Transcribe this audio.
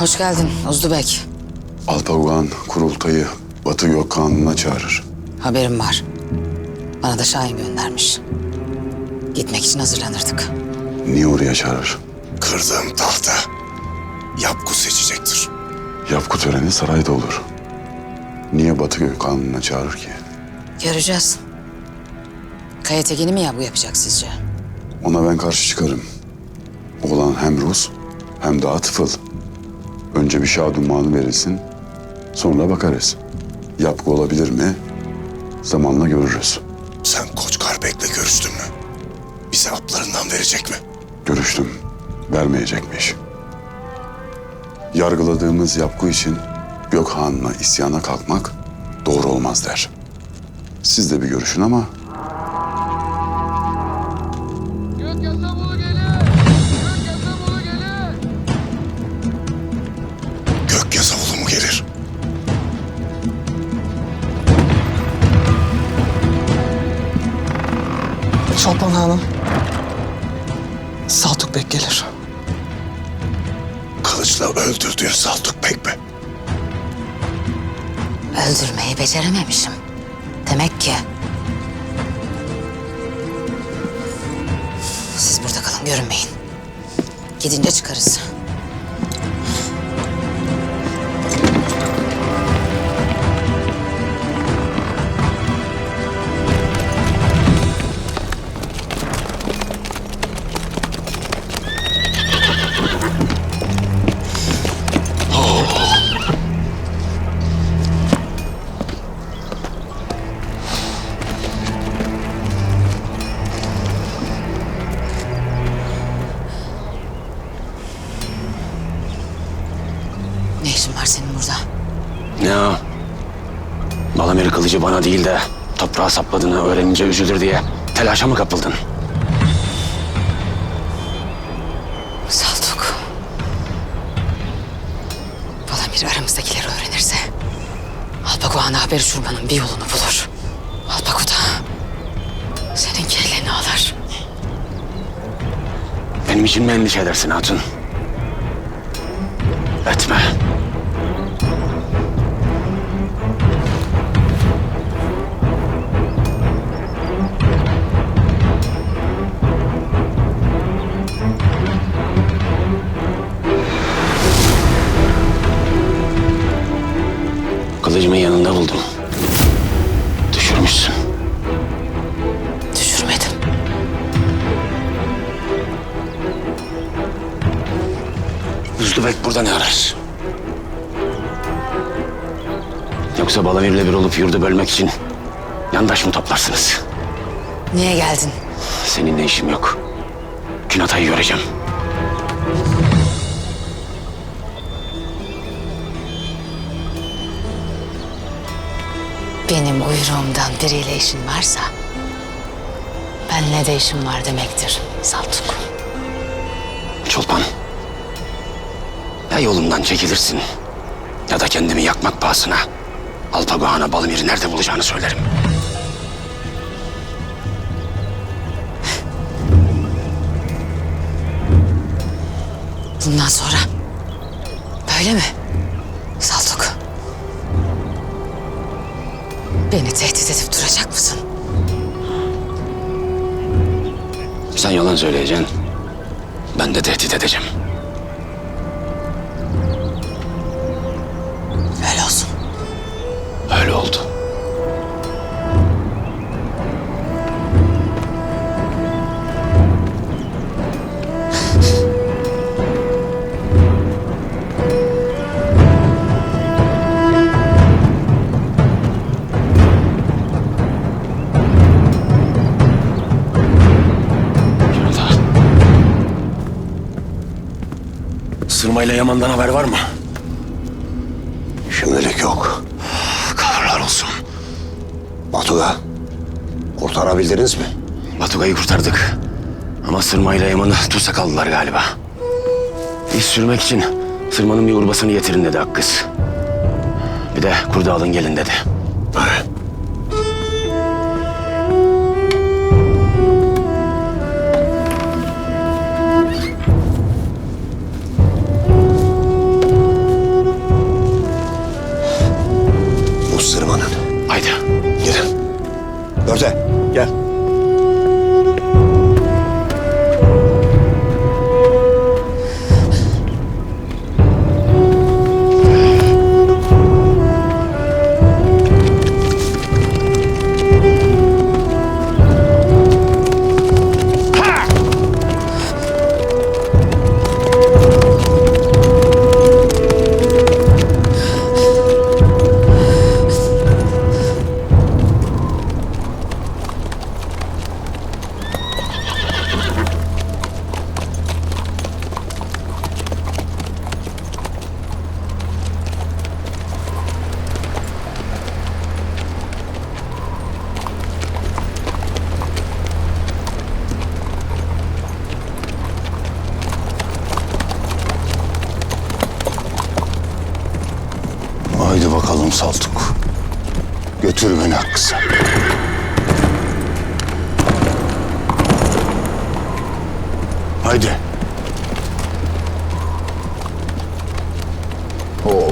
Hoş geldin Uzdubek. Alpaguan kurultayı Batı Gökhan'ına çağırır. Haberim var. Bana da Şahin göndermiş. Gitmek için hazırlanırdık. Niye oraya çağırır? Kırdığım tahta Yapku seçecektir. Yapku töreni sarayda olur. Niye Batı Gökhan'ına çağırır ki? Göreceğiz. Kaya Tekin'i mi ya bu yapacak sizce? Ona ben karşı çıkarım. Oğlan hem Rus hem de atıfıl. Önce bir şadumanı verilsin, sonra bakarız. Yapku olabilir mi? Zamanla görürüz. Sen Koç Karbek'le görüştün mü? Bize haplarından verecek mi? Görüştüm, vermeyecekmiş. Yargıladığımız Yapku için Gökhan'la isyana kalkmak doğru olmaz der. Siz de bir görüşün ama Şalpan Hanım. Saltuk Bek gelir. Kılıçla öldürdüğün Saltuk Bek mi? Öldürmeyi becerememişim. Demek ki... Siz burada kalın, görünmeyin. Gidince çıkarız. Balamir kılıcı bana değil de toprağa sapladığını öğrenince üzülür diye telaşa mı kapıldın? Saltuk. Balamir aramızdakileri öğrenirse... Alpakuhan'a haber uçurmanın bir yolunu bulur. Alpaku da... Senin kelleni alır. Benim için mi endişe edersin hatun? Etme. Kılıcımı yanında buldum. Düşürmüşsün. Düşürmedim. Üzdübek burada ne arar? Yoksa Balamir'le bir olup yurdu bölmek için yandaş mı toplarsınız? Niye geldin? Seninle işim yok. Künatay'ı göreceğim. Benim uyruğumdan biriyle işin varsa... ...benle de işim var demektir Saltuk. Çolpan. Ya yolumdan çekilirsin ya da kendimi yakmak pahasına Alpaguhan'a Balamir'i nerede bulacağını söylerim. Bundan sonra böyle mi? Beni tehdit edip duracak mısın? Sen yalan söyleyeceksin. Ben de tehdit edeceğim. Sırmayla Yaman'dan haber var mı? Şimdilik yok. Kahırlar olsun. Batu'da kurtarabildiniz mi? Batugay'ı kurtardık. Ama Sırma ile Yaman'ı tutsak aldılar galiba. İş sürmek için Sırma'nın bir urbasını getirin dedi Hakkız. Bir de kurdu alın gelin dedi. dostlarım anan. Haydi. Girin. Dörde gel. Bakalım Saltuk. Götür beni Hakkı'sa. Haydi. Oo.